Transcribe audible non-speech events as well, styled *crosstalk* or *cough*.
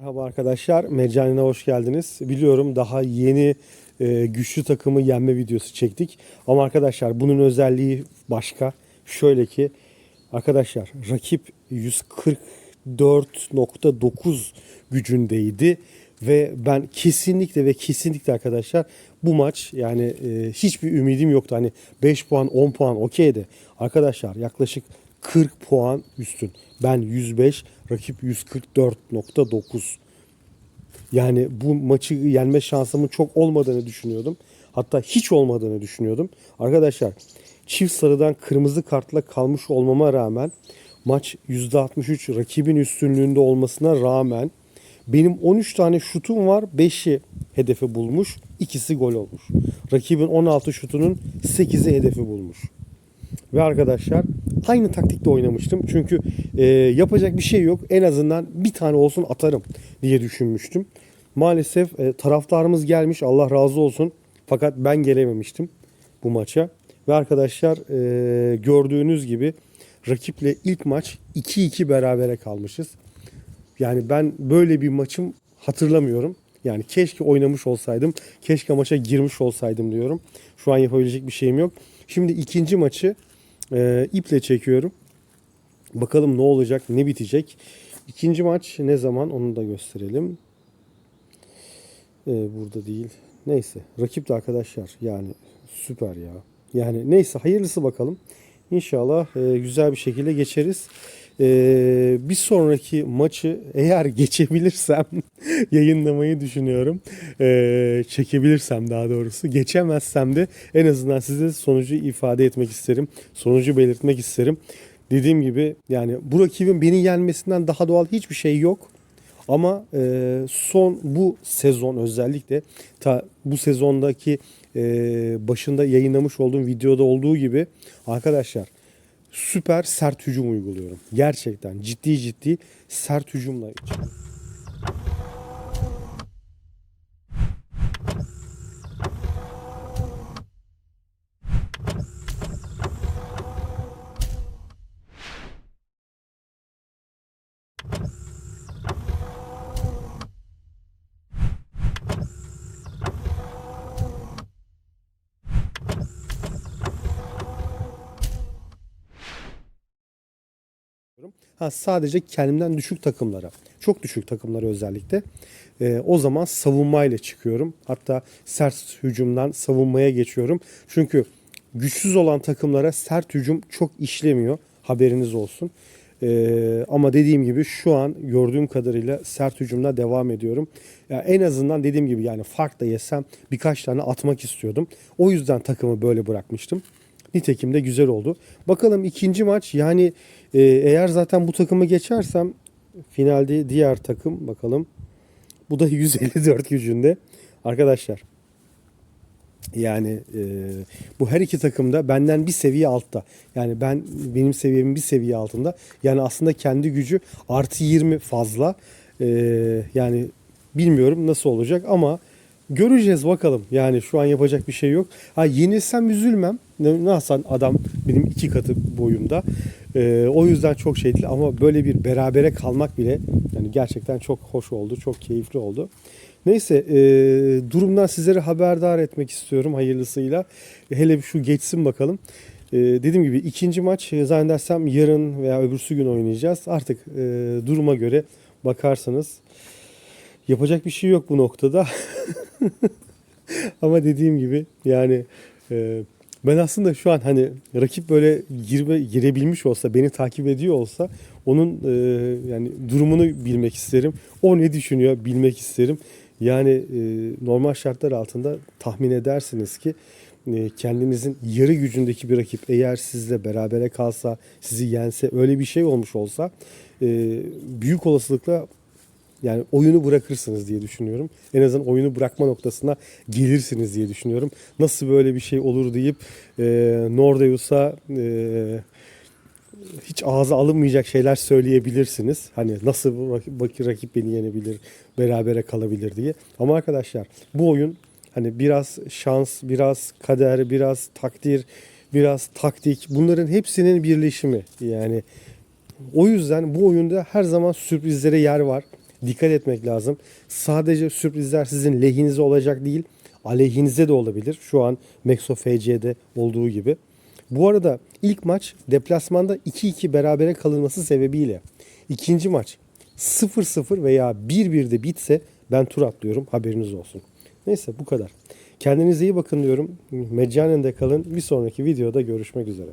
Merhaba arkadaşlar, Meccanine hoş geldiniz. Biliyorum daha yeni e, güçlü takımı yenme videosu çektik. Ama arkadaşlar bunun özelliği başka. Şöyle ki arkadaşlar rakip 144.9 gücündeydi. Ve ben kesinlikle ve kesinlikle arkadaşlar bu maç yani e, hiçbir ümidim yoktu. Hani 5 puan 10 puan okeydi. Arkadaşlar yaklaşık 40 puan üstün. Ben 105, rakip 144.9. Yani bu maçı yenme şansımın çok olmadığını düşünüyordum. Hatta hiç olmadığını düşünüyordum. Arkadaşlar çift sarıdan kırmızı kartla kalmış olmama rağmen maç %63 rakibin üstünlüğünde olmasına rağmen benim 13 tane şutum var. 5'i hedefi bulmuş. ikisi gol olmuş. Rakibin 16 şutunun 8'i hedefi bulmuş. Ve arkadaşlar aynı taktikte oynamıştım. Çünkü e, yapacak bir şey yok. En azından bir tane olsun atarım diye düşünmüştüm. Maalesef e, taraftarımız gelmiş. Allah razı olsun. Fakat ben gelememiştim bu maça. Ve arkadaşlar e, gördüğünüz gibi rakiple ilk maç 2-2 berabere kalmışız. Yani ben böyle bir maçım hatırlamıyorum. Yani keşke oynamış olsaydım. Keşke maça girmiş olsaydım diyorum. Şu an yapabilecek bir şeyim yok. Şimdi ikinci maçı e, iple çekiyorum. Bakalım ne olacak, ne bitecek. İkinci maç ne zaman onu da gösterelim. E, burada değil. Neyse. Rakip de arkadaşlar yani süper ya. Yani neyse hayırlısı bakalım. İnşallah e, güzel bir şekilde geçeriz. E, bir sonraki maçı eğer *laughs* geçebilirsem *laughs* yayınlamayı düşünüyorum. E, çekebilirsem daha doğrusu. Geçemezsem de en azından size sonucu ifade etmek isterim. Sonucu belirtmek isterim. Dediğim gibi yani bu rakibin beni yenmesinden daha doğal hiçbir şey yok. Ama e, son bu sezon özellikle ta bu sezondaki e, başında yayınlamış olduğum videoda olduğu gibi arkadaşlar süper sert hücum uyguluyorum. Gerçekten ciddi ciddi sert hücumla Ha, sadece kendimden düşük takımlara, çok düşük takımlara özellikle e, o zaman savunmayla çıkıyorum. Hatta sert hücumdan savunmaya geçiyorum. Çünkü güçsüz olan takımlara sert hücum çok işlemiyor. Haberiniz olsun. E, ama dediğim gibi şu an gördüğüm kadarıyla sert hücumda devam ediyorum. Ya en azından dediğim gibi yani fark da yesem birkaç tane atmak istiyordum. O yüzden takımı böyle bırakmıştım. Nitekim de güzel oldu. Bakalım ikinci maç yani e, eğer zaten bu takımı geçersem finalde diğer takım bakalım. Bu da *laughs* 154 gücünde. Arkadaşlar yani e, bu her iki takım da benden bir seviye altta. Yani ben benim seviyemin bir seviye altında. Yani aslında kendi gücü artı 20 fazla. E, yani bilmiyorum nasıl olacak ama göreceğiz bakalım. Yani şu an yapacak bir şey yok. Ha yenilsem üzülmem. Nasıl adam benim iki katı boyumda. E, o yüzden çok şey değil ama böyle bir berabere kalmak bile yani gerçekten çok hoş oldu. Çok keyifli oldu. Neyse e, durumdan sizlere haberdar etmek istiyorum hayırlısıyla. Hele şu geçsin bakalım. E, dediğim gibi ikinci maç e, zannedersem yarın veya öbürsü gün oynayacağız. Artık e, duruma göre bakarsanız yapacak bir şey yok bu noktada. *laughs* *laughs* Ama dediğim gibi yani e, ben aslında şu an hani rakip böyle girme girebilmiş olsa beni takip ediyor olsa onun e, yani durumunu bilmek isterim. O ne düşünüyor bilmek isterim. Yani e, normal şartlar altında tahmin edersiniz ki e, kendinizin yarı gücündeki bir rakip eğer sizle berabere kalsa, sizi yense, öyle bir şey olmuş olsa e, büyük olasılıkla yani oyunu bırakırsınız diye düşünüyorum. En azından oyunu bırakma noktasına gelirsiniz diye düşünüyorum. Nasıl böyle bir şey olur deyip e, Nordeus'a e, hiç ağza alınmayacak şeyler söyleyebilirsiniz. Hani nasıl rakip, rakip beni yenebilir, berabere kalabilir diye. Ama arkadaşlar bu oyun hani biraz şans, biraz kader, biraz takdir, biraz taktik bunların hepsinin birleşimi. Yani o yüzden bu oyunda her zaman sürprizlere yer var. Dikkat etmek lazım. Sadece sürprizler sizin lehinize olacak değil, aleyhinize de olabilir. Şu an Mexo FC'de olduğu gibi. Bu arada ilk maç deplasmanda 2-2 berabere kalınması sebebiyle ikinci maç 0-0 veya 1-1'de bitse ben tur atlıyorum haberiniz olsun. Neyse bu kadar. Kendinize iyi bakın diyorum. Meccanen de kalın. Bir sonraki videoda görüşmek üzere.